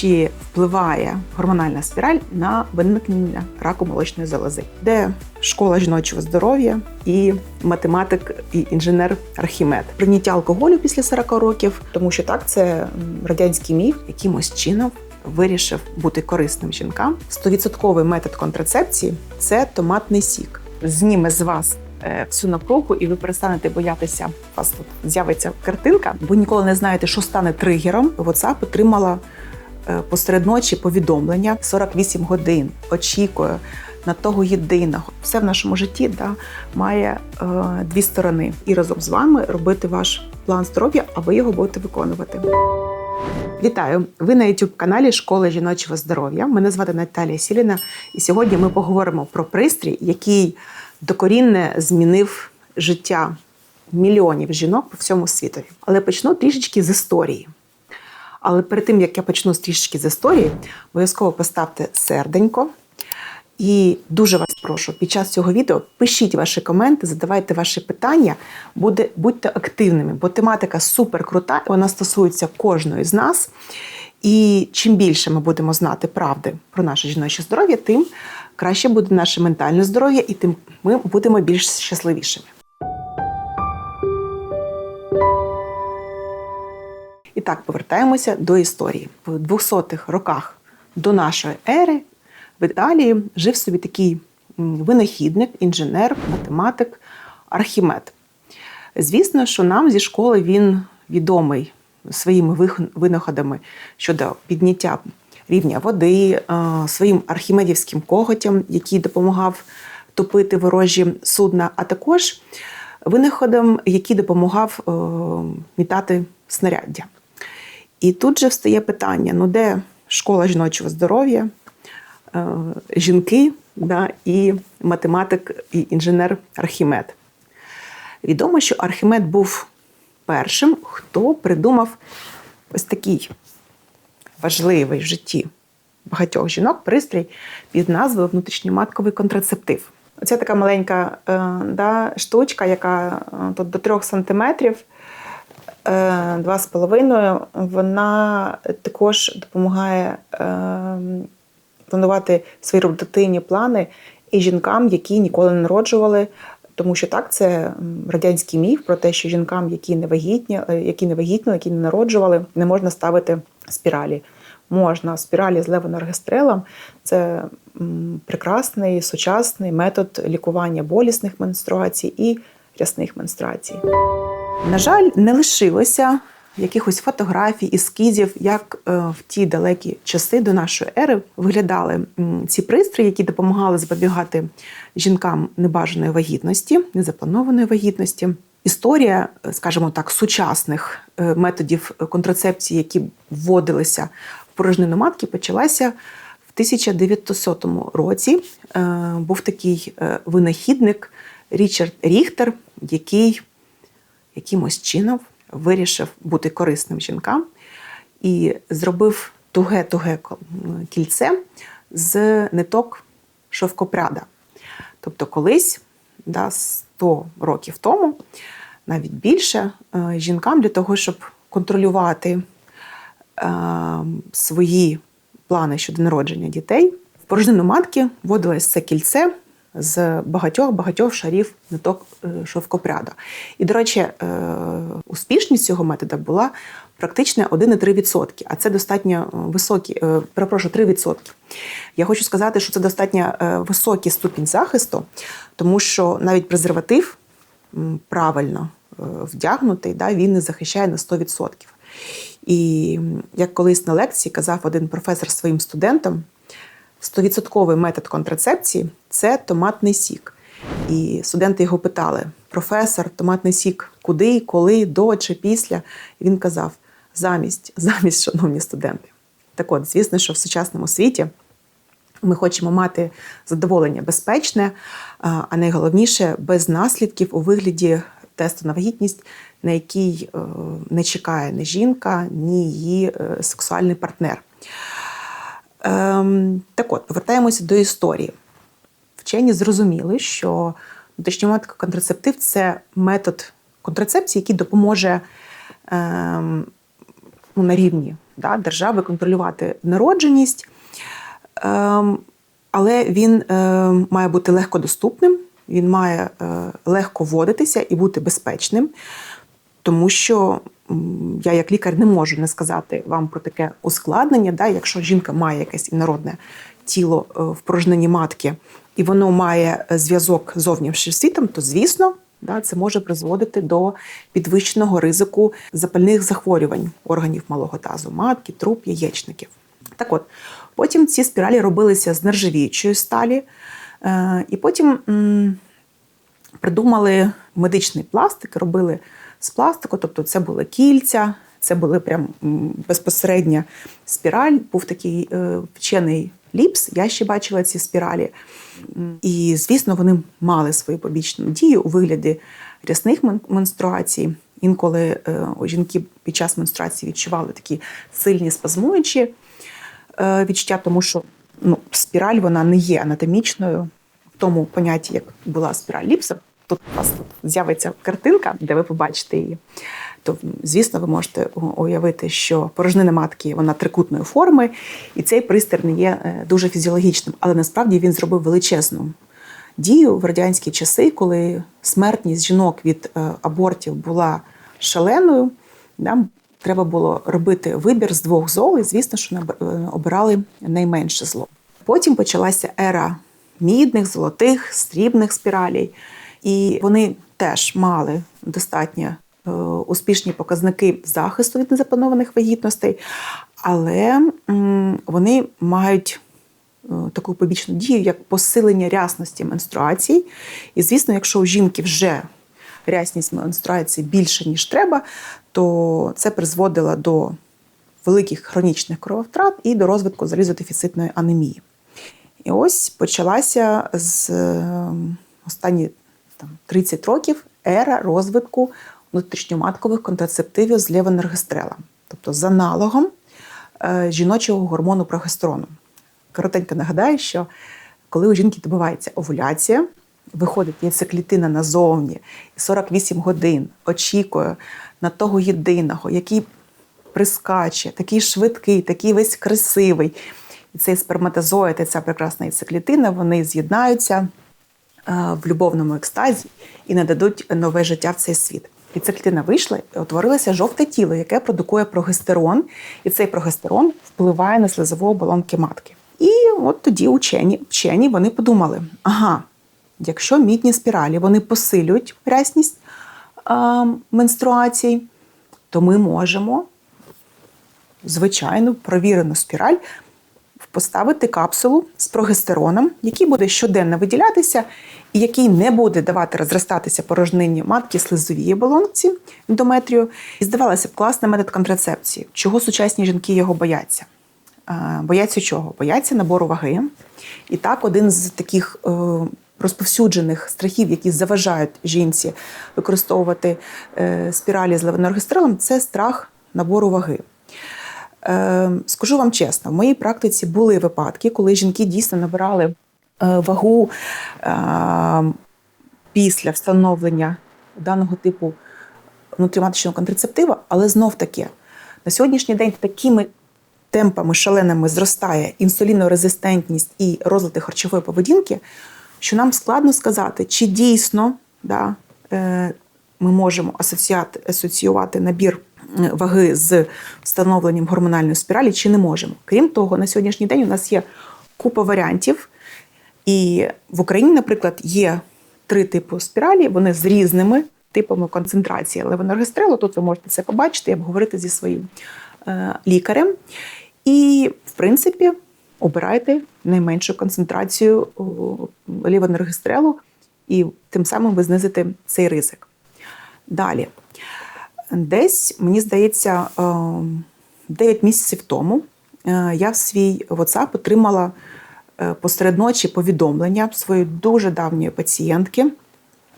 чи впливає гормональна спіраль на виникнення раку молочної залози, де школа жіночого здоров'я і математик і інженер Архімед. Прийняття алкоголю після 40 років, тому що так це радянський міф, якимось чином вирішив бути корисним жінкам. 100% метод контрацепції це томатний сік. Зніме з вас е, всю напругу, і ви перестанете боятися. У вас тут з'явиться картинка. Ви ніколи не знаєте, що стане тригером. WhatsApp отримала посеред ночі повідомлення 48 годин. Очікую на того єдиного. Все в нашому житті да, має е, дві сторони, і разом з вами робити ваш план здоров'я, а ви його будете виконувати. Вітаю! Ви на youtube каналі Школи жіночого здоров'я. Мене звати Наталія Сіліна, і сьогодні ми поговоримо про пристрій, який докорінне змінив життя мільйонів жінок по всьому світові. Але почну трішечки з історії. Але перед тим як я почну з трішечки з історії, обов'язково поставте серденько. І дуже вас прошу, під час цього відео пишіть ваші коменти, задавайте ваші питання, буде, будьте активними, бо тематика супер крута, вона стосується кожної з нас. І чим більше ми будемо знати правди про наше жіноче здоров'я, тим краще буде наше ментальне здоров'я, і тим ми будемо більш щасливішими. І так, повертаємося до історії. В 200-х роках до нашої ери в Італії жив собі такий винахідник, інженер, математик Архімед. Звісно, що нам зі школи він відомий своїми винаходами щодо підняття рівня води, е, своїм архімедівським коготям, який допомагав топити ворожі судна, а також винаходом, який допомагав е, мітати снаряддя. І тут же встає питання: ну де школа жіночого здоров'я, е, жінки да, і математик і інженер Архімед. Відомо, що Архімед був першим, хто придумав ось такий важливий в житті багатьох жінок пристрій під назвою внутрішньоматковий контрацептив. Оце така маленька е, да, штучка, яка е, тут до 3 сантиметрів. Е, Два з половиною, вона також допомагає е, планувати свої репродуктивні плани і жінкам, які ніколи не народжували. Тому що так, це радянський міф про те, що жінкам, які не вагітні, е, які не вагітні, які не народжували, не можна ставити спіралі. Можна спіралі з левоноргестрелом. Це прекрасний сучасний метод лікування болісних менструацій і рясних менструацій. На жаль, не лишилося якихось фотографій, ескізів, як е, в ті далекі часи до нашої ери виглядали ці пристрої, які допомагали запобігати жінкам небажаної вагітності, незапланованої вагітності. Історія, е, скажімо так, сучасних е, методів контрацепції, які вводилися в порожнину матки, почалася в 1900 році. Був такий винахідник Річард Ріхтер, який якимось чином вирішив бути корисним жінкам і зробив туге-туге кільце з ниток шовкопряда. Тобто, колись, да, 100 років тому, навіть більше, е, жінкам для того, щоб контролювати е, свої плани щодо народження дітей, в порожнину матки вводилось це кільце з багатьох-багатьох шарів ниток е, шовкопряда. І, до речі, е, успішність цього методу була практично 1,3%, а це достатньо е, високі, перепрошую, 3%. Я хочу сказати, що це достатньо високий ступінь захисту, тому що навіть презерватив правильно вдягнутий, да, він не захищає на 100%. І як колись на лекції казав один професор своїм студентам, 100% метод контрацепції це томатний сік. І студенти його питали: професор, томатний сік куди, коли, до чи після? І він казав: замість, замість, шановні студенти. Так от, звісно, що в сучасному світі ми хочемо мати задоволення безпечне, а а найголовніше без наслідків у вигляді тесту на вагітність, на який е, не чекає ні жінка, ні її е, сексуальний партнер. Ем, так от, повертаємося до історії. Вчені зрозуміли, що внутрішньоматка контрацептив це метод контрацепції, який допоможе ем, ну, на рівні да, держави контролювати народженість, ем, але він е, має бути легкодоступним, він має е, легко вводитися і бути безпечним, тому що я, як лікар, не можу не сказати вам про таке ускладнення. Да, якщо жінка має якесь інородне тіло е, в порожнині матки, і воно має е, зв'язок з зовнішнім світом, то звісно. Це може призводити до підвищеного ризику запальних захворювань органів малого тазу, матки, труб, яєчників. Так от, потім ці спіралі робилися з нержавіючої сталі, е, і потім м, придумали медичний пластик, робили з пластику, тобто це були кільця, це були прям м, безпосередня спіраль, був такий е, вчений ліпс. Я ще бачила ці спіралі. І, звісно, вони мали свою побічну дію у вигляді рясних мен- менструацій. Інколи е, жінки під час менструації відчували такі сильні спазмуючі е, відчуття, тому що ну, спіраль вона не є анатомічною в тому понятті, як була спіраль ліпса. Тут у вас з'явиться картинка, де ви побачите її. То, звісно, ви можете уявити, що порожнина матки вона трикутної форми, і цей пристір не є е, дуже фізіологічним. Але насправді він зробив величезну дію в радянські часи, коли смертність жінок від е, абортів була шаленою. Нам треба було робити вибір з двох зол, і звісно, що е, обирали найменше зло. Потім почалася ера мідних, золотих, срібних спіралей, і вони теж мали достатньо е, успішні показники захисту від незапланованих вагітностей, але вони мають е, таку побічну дію, як посилення рясності менструацій. І, звісно, якщо у жінки вже рясність менструації більше, ніж треба, то це призводило до великих хронічних крововтрат і до розвитку залізодефіцитної анемії. І ось почалася з е, останні там, 30 років ера розвитку внутрішньоматкових контрацептивів з левонергестрелом, тобто з аналогом е, жіночого гормону прогестерону. Коротенько нагадаю, що коли у жінки добувається овуляція, виходить яйцеклітина назовні і 48 годин очікує на того єдиного, який прискаче, такий швидкий, такий весь красивий. І цей сперматозоїд і ця прекрасна яйцеклітина, вони з'єднаються в любовному екстазі і нададуть нове життя в цей світ. І ця клітина вийшла і утворилося жовте тіло, яке продукує прогестерон, і цей прогестерон впливає на слизову оболонки матки. І от тоді учені, вчені вони подумали: ага, якщо мідні спіралі вони посилюють рясність е, менструацій, то ми можемо звичайну провірену спіраль поставити капсулу з прогестероном, який буде щоденно виділятися, який не буде давати розростатися порожнині матки слизовій оболонці ендометрію. І здавалося б, класний метод контрацепції. Чого сучасні жінки його бояться? Бояться чого? Бояться набору ваги. І так, один з таких е, розповсюджених страхів, які заважають жінці використовувати е, спіралі з левонергестрелом, це страх набору ваги. Е, Скажу вам чесно, в моїй практиці були випадки, коли жінки дійсно набирали вагу е, після встановлення даного типу внутріматочного контрацептива, але знов таки на сьогоднішній день такими темпами шаленими зростає інсулінорезистентність і розлади харчової поведінки, що нам складно сказати, чи дійсно да, е, ми можемо асоціювати набір е, ваги з встановленням гормональної спіралі, чи не можемо. Крім того, на сьогоднішній день у нас є купа варіантів. І в Україні, наприклад, є три типи спіралі, вони з різними типами концентрації левонергестрелу. Тут ви можете це побачити і обговорити зі своїм е, лікарем. І, в принципі, обирайте найменшу концентрацію лівонергестрелу, і тим самим ви знизите цей ризик. Далі. Десь, мені здається, 9 місяців тому е, я в свій WhatsApp отримала е, посеред ночі повідомлення своєї дуже давньої пацієнтки.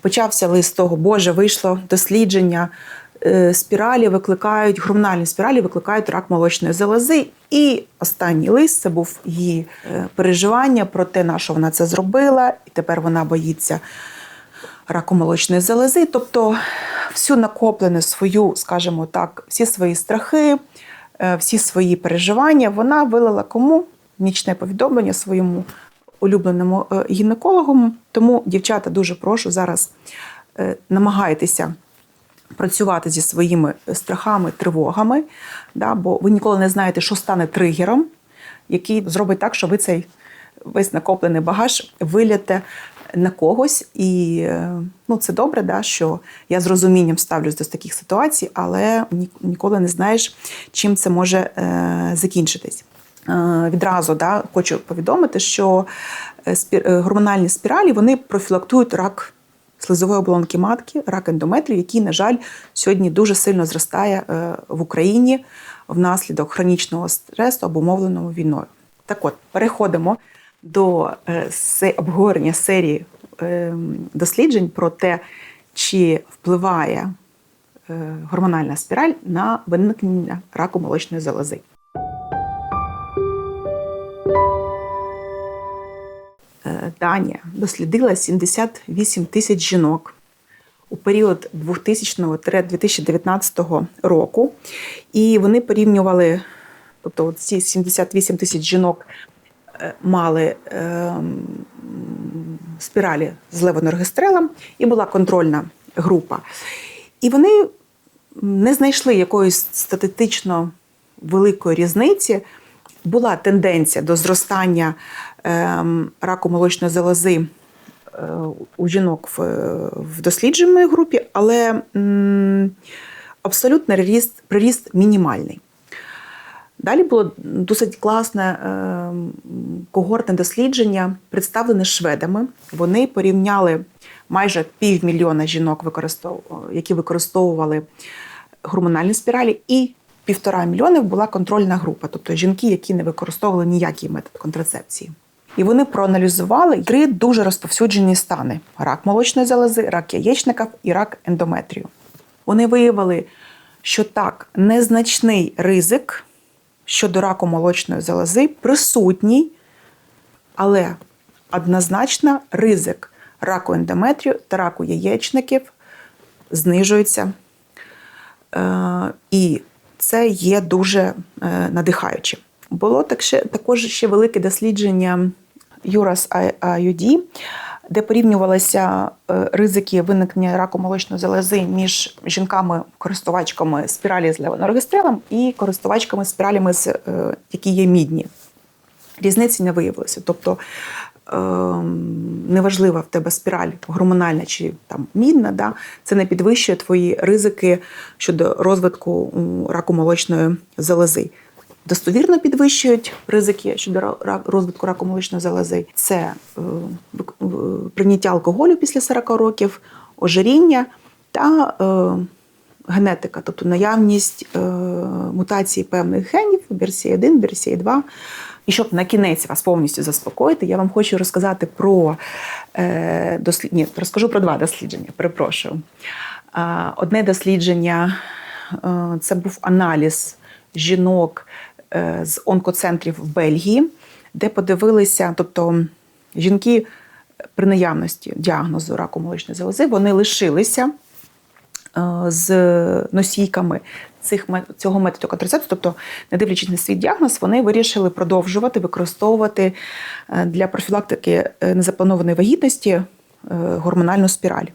Почався лист з того, Боже, вийшло дослідження. е, Спіралі викликають, гормональні спіралі викликають рак молочної залози. І останній лист це був її е, переживання про те, на що вона це зробила, і тепер вона боїться раку молочної залози. Тобто всю накоплену свою, скажімо так, всі свої страхи, е, всі свої переживання вона вилила кому нічне повідомлення своєму улюбленому е, гінекологу. Тому, дівчата, дуже прошу зараз е, намагайтеся працювати зі своїми страхами, тривогами, да, бо ви ніколи не знаєте, що стане тригером, який зробить так, що ви цей весь накоплений багаж виляте на когось. І е, ну, це добре, да, що я з розумінням ставлюсь до таких ситуацій, але ніколи не знаєш, чим це може е, закінчитись. Е, Відразу да, хочу повідомити, що е, е, гормональні спіралі вони профілактують рак слизової оболонки матки, рак ендометрію, який, на жаль, сьогодні дуже сильно зростає в Україні внаслідок хронічного стресу, обумовленого війною. Так от, переходимо до обговорення серії досліджень про те, чи впливає гормональна спіраль на виникнення раку молочної залози. Данія дослідила 78 тисяч жінок у період 2000-2019 року. І вони порівнювали, тобто ці 78 тисяч жінок е, мали ем, спіралі з левоноргестрелем, і була контрольна група. І вони не знайшли якоїсь статистично великої різниці. Була тенденція до зростання раку молочної залози е, у жінок в, дослідженій групі, але абсолютно приріст, приріст мінімальний. Далі було досить класне ем, когортне дослідження, представлене шведами. Вони порівняли майже півмільйона жінок, які використовували гормональні спіралі, і півтора мільйонів була контрольна група, тобто жінки, які не використовували ніякий метод контрацепції. І вони проаналізували три дуже розповсюджені стани: рак молочної залози, рак яєчника і рак ендометрію. Вони виявили, що так, незначний ризик щодо раку молочної залози присутній, але однозначно ризик раку ендометрію та раку яєчників знижується. Е, І це є дуже е, надихаюче. Було так ще, також ще велике дослідження URAS IUD, де порівнювалися е, ризики виникнення раку молочної залози між жінками-користувачками спіралі з левоноргестрелем і користувачками спіралями, е, які є мідні. Різниці не виявилося. Тобто ем, неважлива в тебе спіраль гормональна чи там мідна, да, це не підвищує твої ризики щодо розвитку раку молочної залози. Достовірно підвищують ризики щодо розвитку раку молочної залози. Це е, прийняття алкоголю після 40 років, ожиріння та е, генетика, тобто наявність е, мутації певних генів, BRCA 1, BRCA 2. І щоб на кінець вас повністю заспокоїти, я вам хочу розказати про е, розкажу про два дослідження. Перепрошую. Одне дослідження це був аналіз жінок з онкоцентрів в Бельгії, де подивилися, тобто жінки при наявності діагнозу раку молочної залози, вони лишилися е, з носійками цих цього методу контрацепції, тобто, не дивлячись на свій діагноз, вони вирішили продовжувати використовувати е, для профілактики е, незапланованої вагітності е, гормональну спіраль.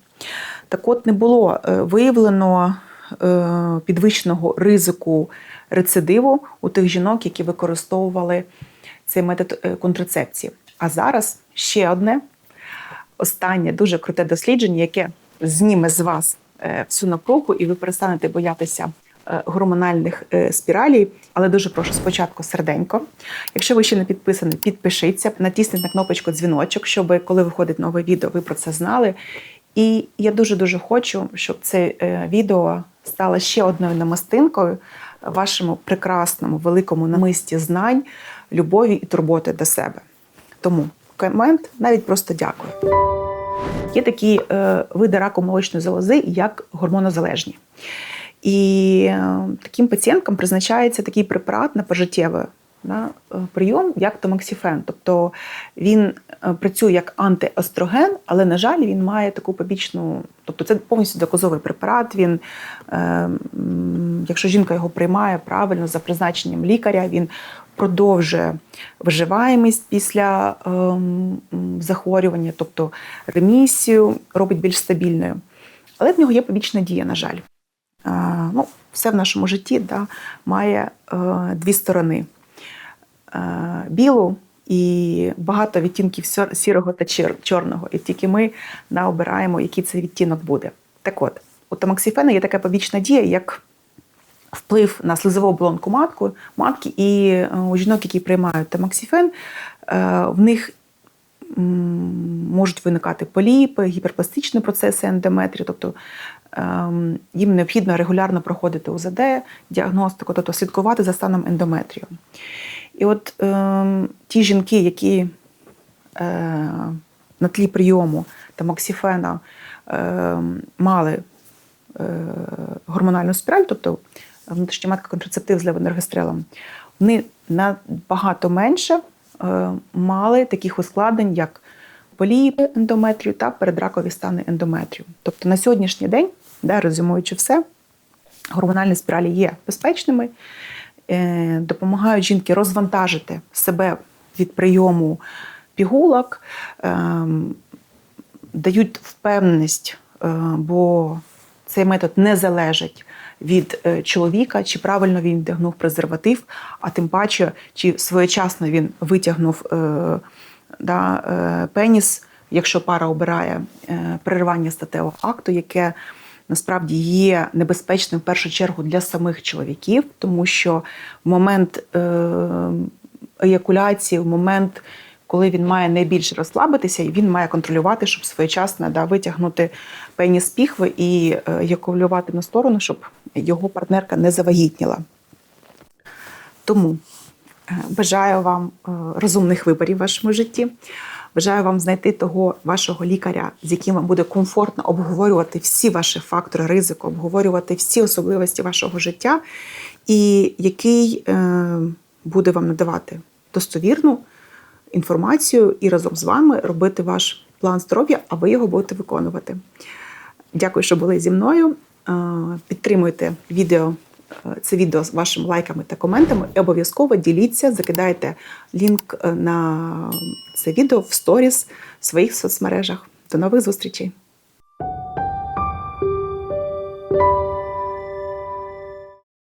Так от не було е, виявлено е, підвищеного ризику рецидиву у тих жінок, які використовували цей метод е, контрацепції. А зараз ще одне останнє дуже круте дослідження, яке зніме з вас е, всю напругу, і ви перестанете боятися е, гормональних е, спіралей. Але дуже прошу спочатку серденько. Якщо ви ще не підписані, підпишіться, натисніть на кнопочку дзвіночок, щоб коли виходить нове відео, ви про це знали. І я дуже дуже хочу, щоб це е, відео стало ще одною намистинкою вашому прекрасному великому намисті знань, любові і турботи до себе. Тому комент навіть просто дякую. Є такі е, види раку молочної залози, як гормонозалежні. І е, таким пацієнткам призначається такий препарат на пожиттєве да, е, прийом як томаксіфен. Тобто він е, працює як антиостроген, але, на жаль, він має таку побічну, тобто це повністю доказовий препарат. Він, е, якщо жінка його приймає правильно за призначенням лікаря, він продовжує виживаємість після м, захворювання, тобто ремісію робить більш стабільною. Але в нього є побічна дія, на жаль. Е, ну, все в нашому житті да, має е, дві сторони: е, білу і багато відтінків сірого та чорного. І тільки ми да, обираємо, який цей відтінок буде. Так от, у тамоксифена є така побічна дія, як вплив на слизову оболонку матку, матки, і е, у жінок, які приймають тамоксифен, е, в них можуть виникати поліпи, гіперпластичні процеси ендометрію, тобто ем, їм необхідно регулярно проходити УЗД, діагностику, тобто слідкувати за станом ендометрію. І от ем, ті жінки, які е, на тлі прийому тамоксифена е, мали е, гормональну спіраль, тобто внутрішньоматка контрацептив з левонергострелом, вони набагато менше е, мали таких ускладнень, як поліпи ендометрію та передракові стани ендометрію. Тобто на сьогоднішній день, да, резюмуючи все, гормональні спіралі є безпечними, е, допомагають жінки розвантажити себе від прийому пігулок, ем, дають впевненість, е, бо цей метод не залежить від е, чоловіка, чи правильно він вдягнув презерватив, а тим паче, чи своєчасно він витягнув е, да, е, пеніс, якщо пара обирає е, перервання статевого акту, яке насправді є небезпечним в першу чергу для самих чоловіків, тому що в момент е, еякуляції, в момент, коли він має найбільше розслабитися, і він має контролювати, щоб своєчасно да, витягнути пеніс піхви і е, еякулювати на сторону, щоб його партнерка не завагітніла. Тому е, бажаю вам розумних виборів в вашому житті. Бажаю вам знайти того вашого лікаря, з яким вам буде комфортно обговорювати всі ваші фактори ризику, обговорювати всі особливості вашого життя, і який е, буде вам надавати достовірну інформацію і разом з вами робити ваш план здоров'я, а ви його будете виконувати. Дякую, що були зі мною. Е, Підтримуйте відео, це відео з вашими лайками та коментами. І обов'язково діліться, закидайте лінк е, на це відео в сторіс в своїх соцмережах. До нових зустрічей!